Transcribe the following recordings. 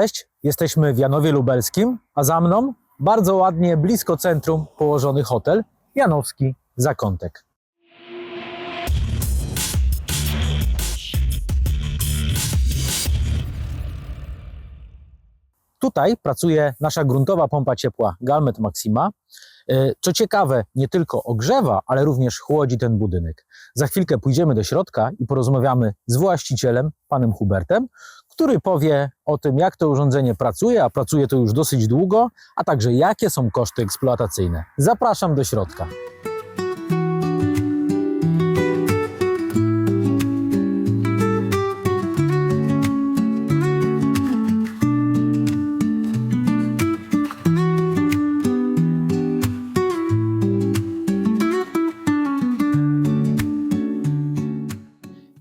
Cześć, jesteśmy w Janowie Lubelskim, a za mną bardzo ładnie, blisko centrum położony hotel Janowski Zakątek. Tutaj pracuje nasza gruntowa pompa ciepła Galmet Maxima. E, Co ciekawe, nie tylko ogrzewa, ale również chłodzi ten budynek. Za chwilkę pójdziemy do środka i porozmawiamy z właścicielem, panem Hubertem, który powie o tym, jak to urządzenie pracuje, a pracuje to już dosyć długo, a także jakie są koszty eksploatacyjne. Zapraszam do środka.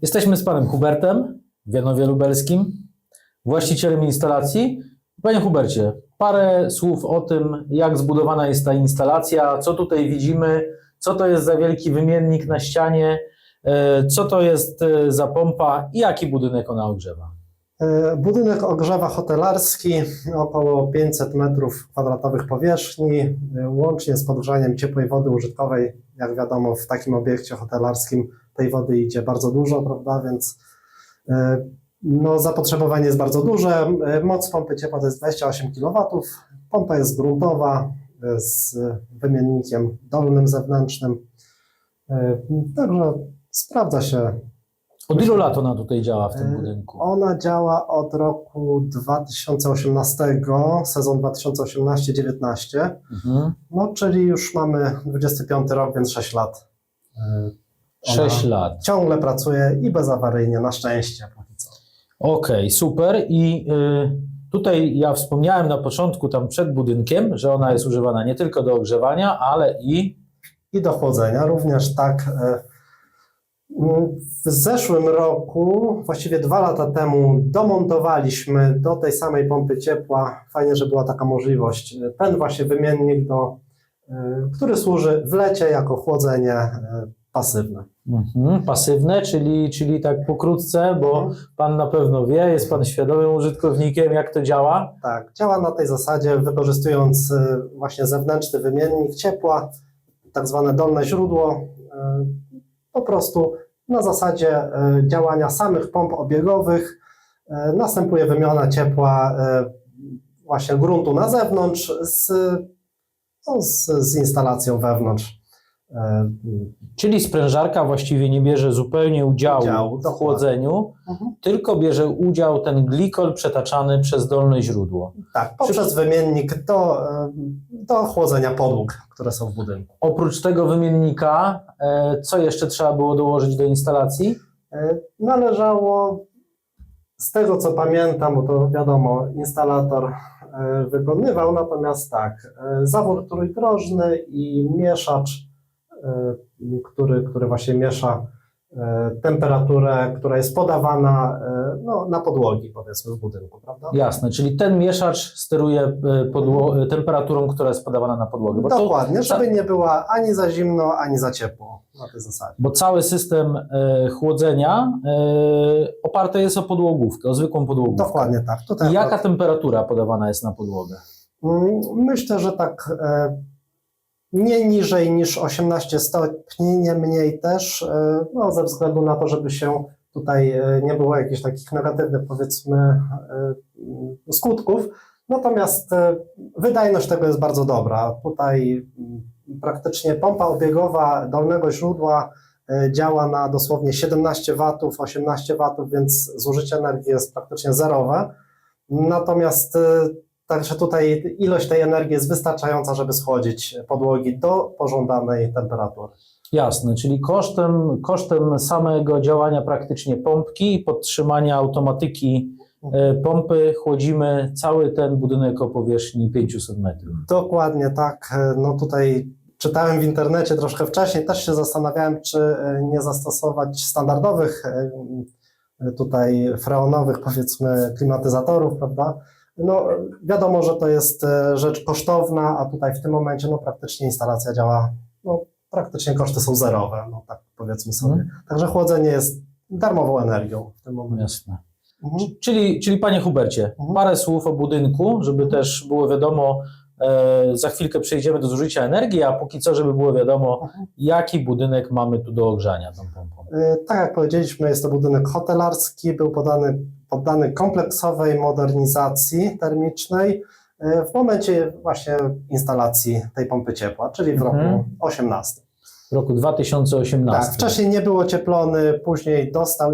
Jesteśmy z panem Hubertem w Janowie Lubelskim, właścicielem instalacji. Panie Hubercie, parę słów o tym, jak zbudowana jest ta instalacja, co tutaj widzimy, co to jest za wielki wymiennik na ścianie, e, co to jest e, za pompa i jaki budynek ona ogrzewa. E, Budynek ogrzewa hotelarski, około 500 metrów kwadratowych powierzchni, łącznie z podgrzewaniem ciepłej wody użytkowej. Jak wiadomo, w takim obiekcie hotelarskim tej wody idzie bardzo dużo, prawda? Więc no, zapotrzebowanie jest bardzo duże. E, Moc pompy ciepła to jest 28 kW. Pompa jest gruntowa e, z wymiennikiem dolnym zewnętrznym. E, Także sprawdza się Od ilu lat ona tutaj działa w tym budynku? Ona działa od roku 2018, sezon 2018-19, Mhm. no czyli już mamy 25 rok, więc 6 lat. Ona Sześć lat. Ciągle pracuje i bezawaryjnie, na szczęście. Okej, super. I y, tutaj ja wspomniałem na początku, tam przed budynkiem, że ona jest używana nie tylko do ogrzewania, ale i I do chłodzenia również tak. e, W zeszłym roku, właściwie dwa lata temu, domontowaliśmy do tej samej pompy ciepła. Fajnie, że była taka możliwość. e, Ten właśnie wymiennik, do, e, który służy w lecie jako chłodzenie pasywne. mhm, pasywne, czyli, czyli tak pokrótce, bo pan na pewno wie, jest pan świadomym użytkownikiem, jak to działa. Tak, działa na tej zasadzie, wykorzystując e, właśnie zewnętrzny wymiennik ciepła, tak zwane dolne źródło, e, po prostu na zasadzie e, działania samych pomp obiegowych następuje wymiana ciepła właśnie gruntu na zewnątrz z, no, z, z instalacją wewnątrz. E, Czyli sprężarka właściwie nie bierze zupełnie udziału Udziału, w dokładnie. chłodzeniu, tylko bierze udział ten glikol przetaczany przez dolne źródło. Tak, poprzez wymiennik do, e, do chłodzenia podłóg, które są w budynku. Oprócz tego wymiennika, e, co jeszcze trzeba było dołożyć do instalacji? Należało, z tego co pamiętam, bo to wiadomo, instalator wykonywał, natomiast tak, zawór trójdrożny i mieszacz, który, który właśnie miesza e, temperaturę, która jest podawana e, no, na podłogi, powiedzmy, w budynku, prawda? Jasne, czyli ten mieszacz steruje podło- temperaturą, która jest podawana na podłogę. Bo, to, Dokładnie, żeby nie była ani za zimno, ani za ciepło na tej zasadzie. bo cały system chłodzenia e, oparty jest o podłogówkę, o zwykłą podłogówkę. Dokładnie tak. Tutaj I jaka temperatura podawana jest na podłogę? Mm, Myślę, że tak e, nie niżej niż 18 stopni, nie mniej też, e, no, ze względu na to, żeby się tutaj e, nie było jakichś takich negatywnych, powiedzmy, e, skutków. Natomiast wydajność tego jest bardzo dobra. Tutaj mm, praktycznie pompa obiegowa dolnego źródła działa na dosłownie 17 watów, 18 watów, więc zużycie energii jest praktycznie zerowe. Natomiast Także tutaj ilość tej energii jest wystarczająca, żeby schłodzić podłogi do pożądanej temperatury. Jasne, czyli kosztem, kosztem samego działania praktycznie pompki i podtrzymania automatyki e, pompy chłodzimy cały ten budynek o powierzchni 500 metrów. Dokładnie tak. No tutaj czytałem w internecie troszkę wcześniej, też się zastanawiałem, czy e, nie zastosować standardowych e, tutaj freonowych, powiedzmy, klimatyzatorów, prawda? No wiadomo, że to jest e, rzecz kosztowna, a tutaj w tym momencie no praktycznie instalacja działa, no praktycznie koszty są zerowe, no tak powiedzmy sobie. Mhm. Także chłodzenie jest darmową energią w tym momencie. Jasne. Mhm. Czyli, czyli panie Hubercie, Mhm. parę słów o budynku, żeby też było wiadomo, za chwilkę przejdziemy do zużycia energii, a póki co, żeby było wiadomo, Mhm. jaki budynek mamy tu do ogrzania tą pompą. Y, Tak jak powiedzieliśmy, jest to budynek hotelarski, był podany, poddany kompleksowej modernizacji termicznej y, w momencie właśnie instalacji tej pompy ciepła, czyli w Mhm. roku 18. W roku 2018. Tak, wcześniej nie był ocieplony, później dostał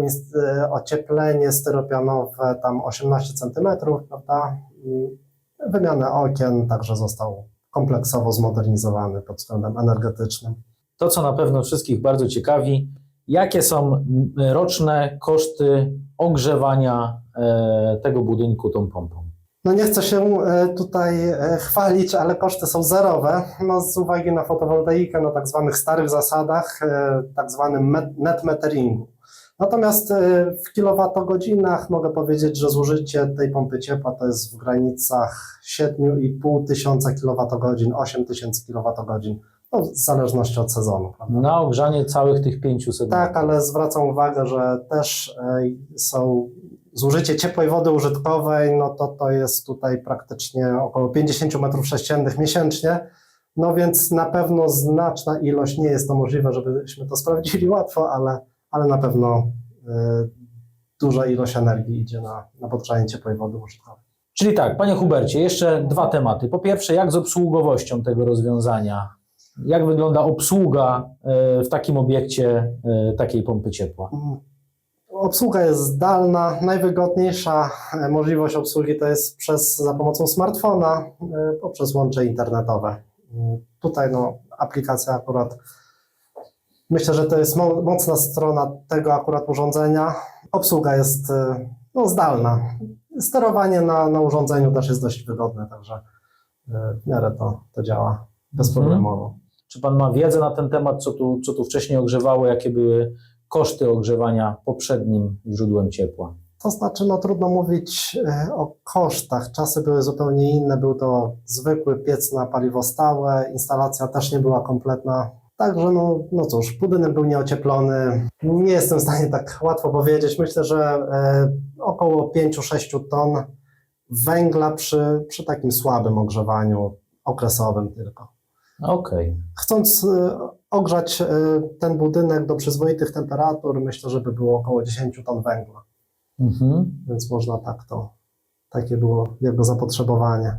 ocieplenie styropianowe tam 18 cm, prawda? Wymianę okien, także został kompleksowo zmodernizowany pod względem energetycznym. To, co na pewno wszystkich bardzo ciekawi, jakie są roczne koszty ogrzewania e, tego budynku tą pompą? No nie chcę się e, tutaj e, chwalić, ale koszty są zerowe, no z uwagi na fotowoltaikę na tak zwanych starych zasadach, tak zwanym net meteringu. Natomiast e, w kilowatogodzinach mogę powiedzieć, że zużycie tej pompy ciepła to jest w granicach 7,5 tysiąca kilowatogodzin, 8 tysięcy kilowatogodzin, no w zależności od sezonu. Prawda? Na ogrzanie całych tych 500 Tak, ale zwracam uwagę, że też e, są zużycie ciepłej wody użytkowej, no to to jest tutaj praktycznie około 50 metrów sześciennych miesięcznie. No więc na pewno znaczna ilość, nie jest to możliwe, żebyśmy to sprawdzili łatwo, ale, ale na pewno e, duża ilość energii idzie na, na podgrzanie ciepłej wody użytkowej. Czyli tak, panie Hubercie, jeszcze dwa tematy. Po pierwsze, jak z obsługowością tego rozwiązania? Jak wygląda obsługa e, w takim obiekcie e, takiej pompy ciepła? Mm. Obsługa jest zdalna. Najwygodniejsza możliwość obsługi to jest przez, za pomocą smartfona poprzez łącze internetowe. Mm, Tutaj no, aplikacja akurat, myślę, że to jest mo- mocna strona tego akurat urządzenia. Obsługa jest e, no, zdalna. Sterowanie na, na urządzeniu też jest dość wygodne, także e, w miarę to, to działa bezproblemowo. Czy pan ma wiedzę na ten temat, co tu, co tu wcześniej ogrzewało, jakie były koszty ogrzewania poprzednim źródłem ciepła? To znaczy, no trudno mówić e, o kosztach. Czasy były zupełnie inne. Był to zwykły piec na paliwo stałe, instalacja też nie była kompletna. Także, no, no cóż, budynek był nieocieplony. Nie jestem w stanie tak łatwo powiedzieć. Myślę, że e, około 5-6 ton węgla przy, przy takim słabym ogrzewaniu okresowym tylko. Okej. Chcąc e, ogrzać e, ten budynek do przyzwoitych temperatur, myślę, że by było około 10 ton węgla. Mhm. Więc można tak to, takie było jego zapotrzebowanie.